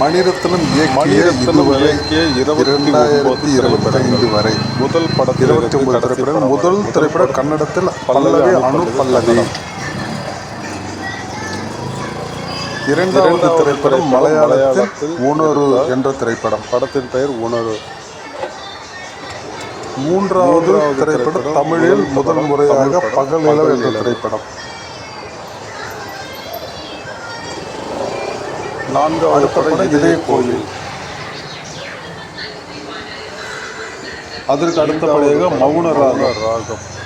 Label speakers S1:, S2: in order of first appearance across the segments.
S1: மணிரத்னம்
S2: மணிரத்னம் இயக்கிய
S1: இரண்டாயிரத்தி இருபத்தைந்து வரை
S2: முதல் படத்தில்
S1: இருபத்தி ஒன்பது திரைப்படம் முதல் திரைப்படம் கன்னடத்தில் பல்லவி அணு பல்லவி. இரண்டாவது திரைப்படம் மலையாளத்தில் உணரு என்ற திரைப்படம்.
S2: படத்தின் பெயர் உணர்வு
S1: மூன்றாவது திரைப்படம் தமிழில் முதல் முறையாக பகல் நிலவு என்ற திரைப்படம்.
S2: நான்காவது
S1: அடுத்த இதய கோயில். அதற்கு அடுத்தபடியாக மௌன ராகம்.
S2: ராகம்.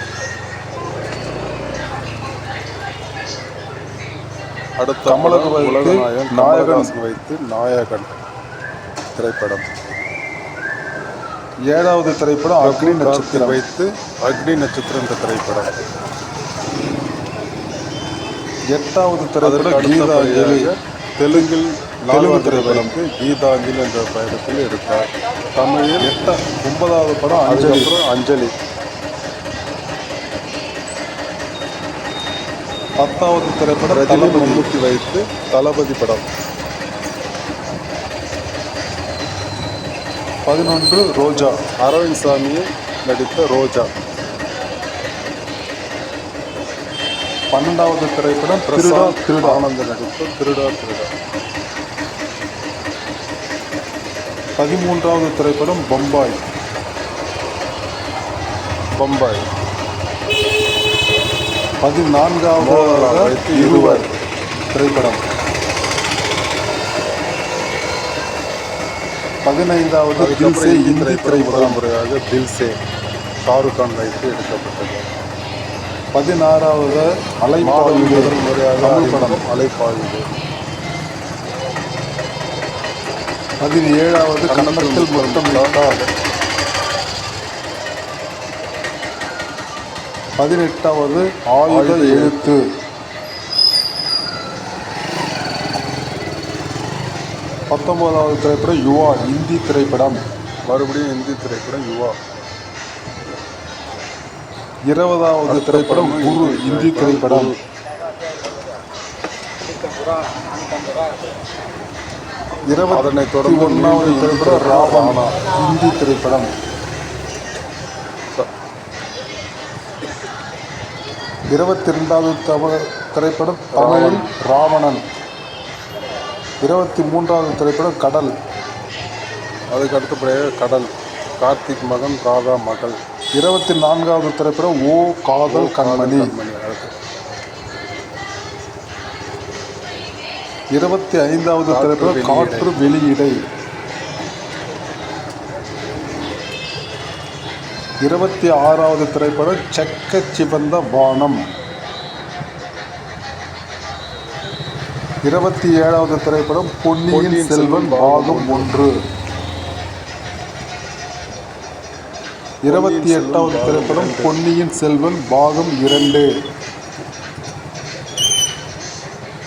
S2: அடுத்த படம்
S1: வைத்து நாயகன்.
S2: வைத்து நாயகன் திரைப்படம்.
S1: ஏழாவது திரைப்படம் அக்னி நட்சத்திரம்.
S2: வைத்து அக்னி நட்சத்திரம் என்ற திரைப்படம்.
S1: எட்டாவது திரைப்படம் கீதாஞ்சலி
S2: அடுத்தபடியாக தெலுங்கில்
S1: தெலுங்கு
S2: தெலுங்கு
S1: திரைப்படம்.
S2: திரைப்படம் கீதாஞ்சலி என்ற பயணத்தில் எடுத்தார். தமிழில்
S1: எட்ட ஒன்பதாவது படம் அஞ்சலி?
S2: அஞ்சலி.
S1: பத்தாவது திரைப்படம்
S2: ரஜினி
S1: தளபதி.
S2: மம்முட்டி வைத்து தளபதி படம்.
S1: பதினொன்று ரோஜா.
S2: அரவிந்த் சாமியை நடித்த ரோஜா.
S1: பன்னெண்டாவது திரைப்படம் திருடா திருடா.
S2: ஆனந்த் திருடா திருடா.
S1: பதிமூன்றாவது திரைப்படம் பம்பாய்.
S2: பம்பாய்.
S1: பதினான்காவது இருவர் திரைப்படம். பதினைந்தாவது தில்சே
S2: இந்தி
S1: இந்தி
S2: திரைப்படம் முறையாக தில்சே. ஷாருக் கான் வைத்து எடுக்கப்பட்டது.
S1: பதினாறாவது அலைப்பாயுது
S2: முதல் முறையாக
S1: தமிழ் படம்
S2: அறிமுகம் அலைப்பாயுது
S1: பதினேழாவது கன்னடத்தில் முத்தம் இட்டார் பதினெட்டாவது ஆயுத எழுத்து. பத்தொன்பதாவது திரைப்படம் யுவா இந்தி திரைப்படம்.
S2: மறுபடியும் இந்தி திரைப்படம் யுவா.
S1: இருபதாவது திரைப்படம் குரு இந்தி திரைப்படம்.
S2: இருபதனை தொடர்ந்து
S1: ஒன்றாவது திரைப்படம் ராவணா இந்தி திரைப்படம். இருபத்தி ரெண்டாவது தமிழ் திரைப்படம் தமிழில் ராவணன். இருபத்தி மூன்றாவது திரைப்படம் கடல்.
S2: அதுக்கு அடுத்தபடியாக கடல். கார்த்திக் மகன் ராதா மகள்.
S1: இருபத்தி நான்காவது திரைப்படம் ஓ காதல் கண்மணி. இருபத்தி ஐந்தாவது திரைப்படம். காற்று வெளியிடை. இருபத்தி ஆறாவது திரைப்படம் செக்க சிவந்த வானம். இருபத்தி ஏழாவது திரைப்படம் பொன்னியின் செல்வன் பாகம் ஒன்று. இருபத்தி எட்டாவது திரைப்படம் பொன்னியின் செல்வன் பாகம் இரண்டு.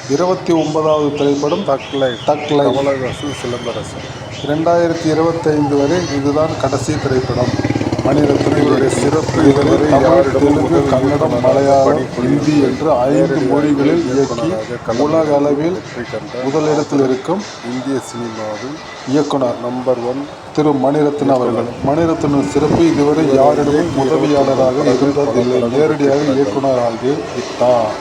S1: இருபத்தி ஒன்பதாவது திரைப்படம்
S2: தக்லைட்
S1: தக்லை
S2: கமலஹாசன் சிலம்பரசன்.
S1: ரெண்டாயிரத்தி இருபத்தைந்து வரை இதுதான் கடைசி திரைப்படம். மணிரத்னம்
S2: இவருடைய சிறப்பு
S1: இதுவரை தமிழ் தெலுங்கு கன்னடம் மலையாளம்
S2: பணிபுரியும்
S1: ஹிந்தி என்று ஐந்து மொழிகளில் இயக்கி உலக அளவில் முதலிடத்தில் இருக்கும்
S2: இந்திய சினிமாவில்
S1: இயக்குனர்
S2: நம்பர் ஒன்
S1: திரு மணிரத்ன அவர்கள். மணிரத்னம் சிறப்பு இதுவரை யாரிடமும் உதவியாளராக இருந்ததில்லை. நேரடியாக இயக்குனராகி விட்டார்